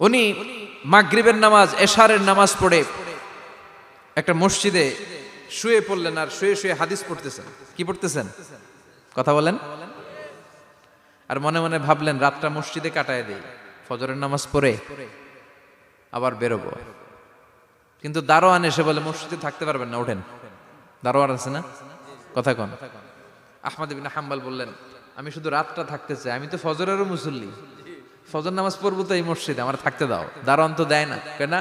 উনি মাগরিবের নামাজ, এশারের নামাজ পড়ে একটা মসজিদে শুয়ে পড়লেন আর শুয়ে শুয়ে হাদিস পড়তেছেন। কি পড়তেছেন? কথা বলেন। আর মনে মনে ভাবলেন, রাতটা মসজিদে কাটায় দেই, ফজরের নামাজ পড়ে আবার বেরোবো। কিন্তু দারোয়ান এসে বলে, মসজিদে থাকতে পারবেন না, ওঠেন। দারোয়ান আছে না? কথা কন। আহমদ হাম্বাল বললেন, আমি শুধু রাতটা থাকতে চাই, আমি তো ফজরেরও মুসল্লি। ফজর নামাজ পড়ব তো এই মসজিদে, আমার থাকতে দাও। দারোয়ান তো দেয় না। কেন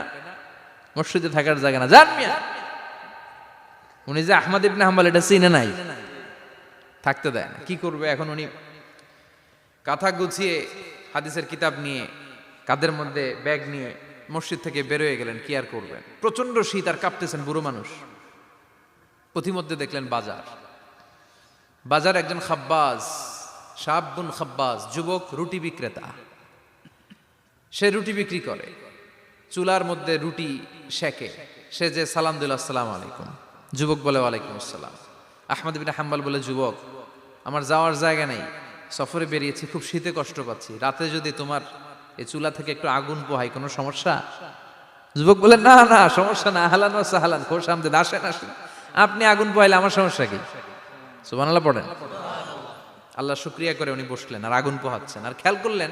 মসজিদে থাকার জায়গা না। জান মিয়া। উনি যে আহমদ ইবনে হাম্বাল, এটা চিনে নাই। থাকতে দেয় না। কি করবে এখন উনি? কাঁথা গুছিয়ে হাদিসের কিতাব নিয়ে, কাদের মধ্যে ব্যাগ নিয়ে মসজিদ থেকে বেরোয় গেলেন, কি আর করবেন? প্রচণ্ড শীত আর কাঁপতেছেন বুড়ো মানুষ। পথিমধ্যে দেখলেন বাজার। বাজার একজন খাব্বাজ সাবুন খাব্বাজ, যুবক, রুটি বিক্রেতা। সে রুটি বিক্রি করে। চুলার মধ্যে রুটি শেখে সে যে, সালাম দিল, আসসালাম আলাইকুম। যুবক বলে, ওয়ালাইকুম আসসালাম। আহমদ বিন হাম্বাল বলে, যুবক, আমার যাওয়ার জায়গা নেই। সফরে বেরিয়েছি, খুব শীতে কষ্ট পাচ্ছি। রাতে যদি তোমার এই চুলা থেকে একটু আগুন পোহাই কোনো সমস্যা? যুবক বলে, না না, সমস্যা না। আহলান ও সাহালান, খোশ আমদেদ আসেন আসেন। আপনি আগুন পোহাইলে আমার সমস্যা কি? সুবহানাল্লাহ পড়েন। আল্লাহ শুক্রিয়া করে উনি বসলেন, আর আগুন পোহাচ্ছেন। আর খেয়াল করলেন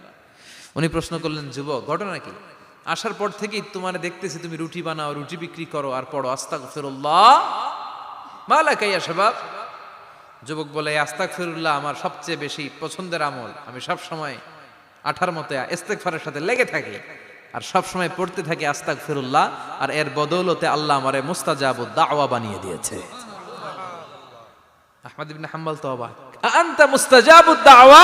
উনি প্রশ্ন করলেন, যুবক, ঘটনা কি? আসার পর থেকেই তোমার দেখতেছি তুমি রুটি বানাও, রুটি বিক্রি করো আর পড়ো। আস্তাক ফিরুল্লাহ মালা কাইয়া সবাব যুবক বলে আস্তাক ফিরুল্লাহ আমার সবচেয়ে বেশি পছন্দের আমল। আমি সব সময় আঠার মতে ইস্তেগফারের সাথে লেগে থাকি আর সব সময় পড়তে থাকি আস্তাক ফিরুল্লাহ আর এর বদৌলতে আল্লাহ আমারে মুস্তাজাবুদ দাওয়া বানিয়ে দিয়েছে। আহমদ ইবনে হাম্বল তো অবাক আনতা মুস্তাজাবুদ দাওয়া?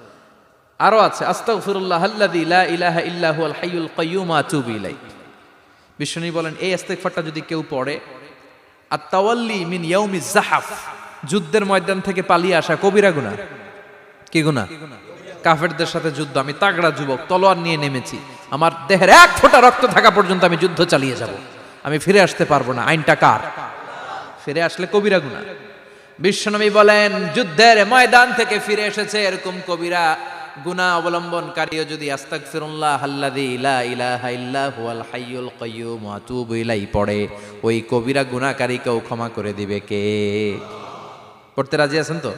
আরও আছে আস্তাগো ফিরুল্লাহ আল্লাযী লা ইলাহা ইল্লা হুয়াল হাইয়ুল ইলাইহি। বিশ্বনবী বলেন, এই ইস্তেগফারটা যদি কেউ পড়ে আর তাওয়াল্লি মিন ইয়াউমিজ জাহাফ যুদ্ধের ময়দান থেকে পালিয়ে আসা কবিরা গুনাহ। কি গুণা কাফেরদের সাথে যুদ্ধ, আমি তাগড়া যুবক, তলোয়ার নিয়ে নেমেছি, আমার দেহের এক ফোঁটা রক্ত থাকা পর্যন্ত আমি যুদ্ধ চালিয়ে যাব। আমি ফিরে আসতে পারব না, আইনটা কার? ফিরে আসলে কবিরা গুণা বিশ্বনবী বলেন, যুদ্ধের ময়দান থেকে ফিরে এসেছে এরকম কবিরা। গুণা অবলম্বনকারীও যদি ইলাইহি পড়ে, ওই কবিরা গুনাহকারীকেও ক্ষমা করে দিবে কে? পড়তে রাজি আছেন তো?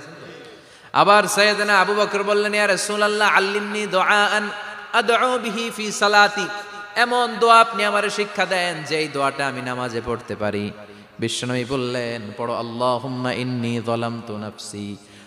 আবার সৈয়দনা আবু বকর বললেন, ইয়া রাসূলুল্লাহ, আল্লিমনি দুআআন আদউ বিহি ফি সালাতি। এমন দোয়া আপনি আমারে শিক্ষা দেন, যেই দোয়াটা আমি নামাজে পড়তে পারি। বিশ্বনবী বললেন, পড়ো, আল্লাহুম্মা ইন্নী যালামতু নাফসি।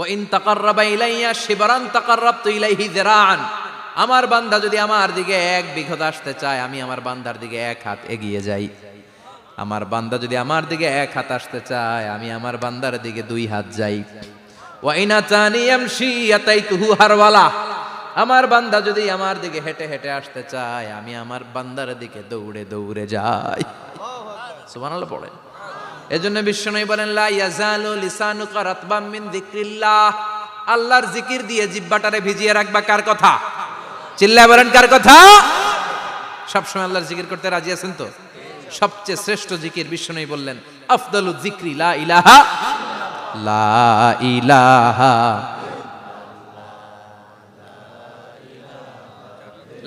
ও ইন শিবরান আমার বান্দা যদি আমার দিকে এক বিঘত আসতে চায়, আমি আমার বান্দার দিকে এক হাত এগিয়ে যাই। আমার বান্দা যদি আমার দিকে এক হাত আসতে চায়, আমি আমার বান্দার দিকে দুই হাত যাই। ওয়া ইনা তানি ইয়ামশি ইয়াতাইতুহু হারওয়ালা। আমার বান্দা যদি আমার দিকে হেঁটে হেঁটে আসতে চায়, আমি আমার বান্দার দিকে দৌড়ে দৌড়ে যাই। সুবহানাল্লাহ পড়ে এজন্য বিষ্ণু বলেন, লা আল্লাহর জিকির দিয়ে জিব্বাটারে ভিজিয়ে রাখবা কার কথা? চিল্লা বলেন, কার কথা? সবসময় আল্লাহর জিকির করতে রাজি আছেন তো? সবচেয়ে শ্রেষ্ঠ জিকির বিষ্ণু বললেন, আফদালু জিক্রি লা ইলাহা লা ইলাহা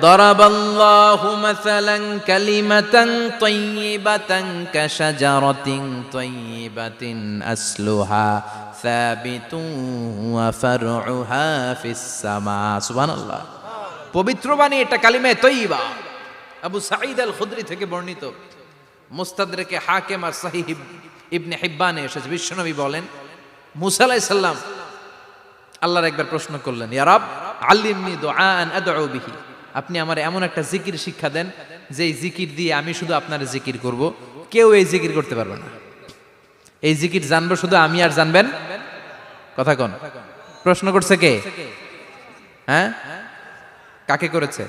দরাবাল্লাহু মাসালান কালিমাতান তাইয়িবাতান কাশাজারাতিন তাইয়িবাতিন আসলুহা সাবিতুন ওয়া ফারউহা ফিস সামা সুবহানাল্লাহ। পবিত্র বাণী এটা কালিমায়ে তৈয়বা আবু সাঈদ আল খুদরি থেকে বর্ণিত। মুস্তাদরেকে হাকিম আর সাহিহ ইবনে হিব্বানে এসেছে। বিশ্বনবী বলেন, মুসা আলাইহিস আল্লাহর একবার প্রশ্ন করলেন ইয়ারাব আল্লিমনি দুআআন আদউ বিহি। আপনি আমার এমন একটা জিকির শিক্ষা দেন যে এই জিকির দিয়ে আমি শুধু আপনার জিকির করব। কেউ এই জিকির করতে পারবে না। এই জিকির জানব শুধু আমি আর জানবেন? কথা কোন। প্রশ্ন করছে কে? হ্যাঁ? কাকে করেছে?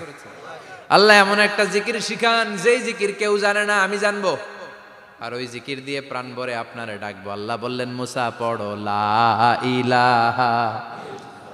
আল্লাহ এমন একটা জিকির শিখান, যেই জিকির কেউ জানে না, আমি জানব। আর ওই জিকির দিয়ে প্রাণ ভরে আপনারে ডাকবো। আল্লাহ বললেন, মুসা, পড়ো, লা ইলাহা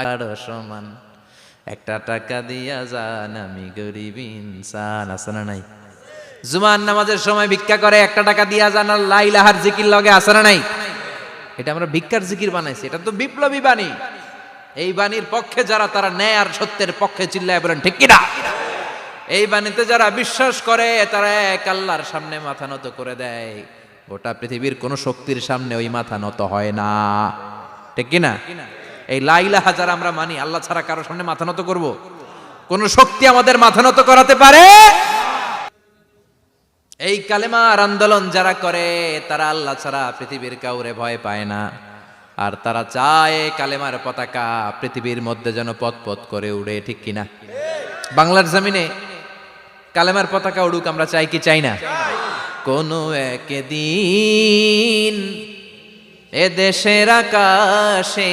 আর সমান। একটা টাকা দিয়া যান আমি গরিব ইনসান, আছে না নাই? জুমান নামাজের সময় ভিক্ষা করে, একটা টাকা দিয়া যান, আর লা ইলাহার জিকির লগে, আছে না নাই? এটা আমরা ভিক্ষার জিকির বানাইছি, এটা তো বিপ্লবী বাণী। এই বাণীর পক্ষে যারা, তারা ন্যায় আর সত্যের পক্ষে চিল্লায় বলেন, ঠিক কিনা? এই বাণীতে যারা বিশ্বাস করে, তারা এক আল্লাহর সামনে মাথা নত করে দেয়। গোটা পৃথিবীর কোন শক্তির সামনে ওই মাথা নত হয় না। ঠিক কিনা? এই লাইলাহা যারা আমরা মানি, আল্লাহ ছাড়া কারও সামনে মাথা নত করব? কোন শক্তি আমাদের মাথা নত করাতে পারে? এই কালেমার আন্দোলন যারা করে, তারা আল্লাহ ছাড়া পৃথিবীর কাউরে ভয় পায় না। আর তারা চায় কালেমার পতাকা পৃথিবীর মধ্যে যেন পথ পথ করে উড়ে, ঠিক কিনা বাংলার জমিনে কালেমার পতাকা উড়ুক, আমরা চাই কি চাই না? কোনো একদিন এ দেশের আকাশে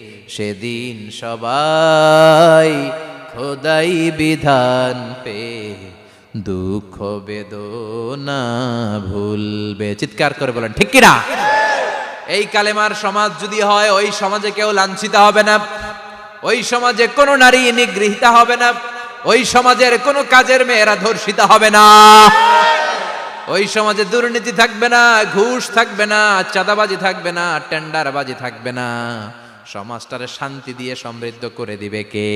সেদিন সবাই খোদাই বিধান পে দুঃখ বেদনা ভুলবে। চিৎকার করে বলেন, ঠিক কিনা? এই কালেমার সমাজ যদি হয়, ওই সমাজে কেউ লাঞ্ছিত হবে না। ওই সমাজে কোনো নারী নিগৃহীতা হবে না। ওই সমাজের কোনো কাজের মেয়েরা ধর্ষিত হবে না। ওই সমাজে দুর্নীতি থাকবে না, ঘুষ থাকবে না, চাঁদাবাজি থাকবে না, টেন্ডারবাজি থাকবে না। সমাজটারে শান্তি দিয়ে সমৃদ্ধ করে দিবে কে?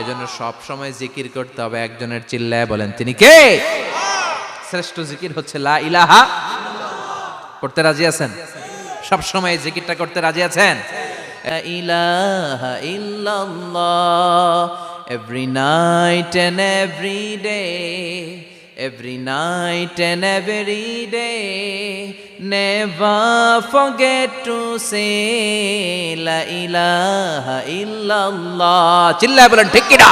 এজন্য সব সময় জিকির করতে হবে, একজনের চিল্লায় বলেন, তিনি কে? শ্রেষ্ঠ জিকির হচ্ছে লা ইলাহা করতে রাজি আছেন? সব সময় জিকিরটা করতে রাজি আছেন? ইলাহা ইল্লাল্লাহ। Every night and every day, every night and every day never forget to say la ilaha illallah চিল্লায় বলেন ঠিক কিনা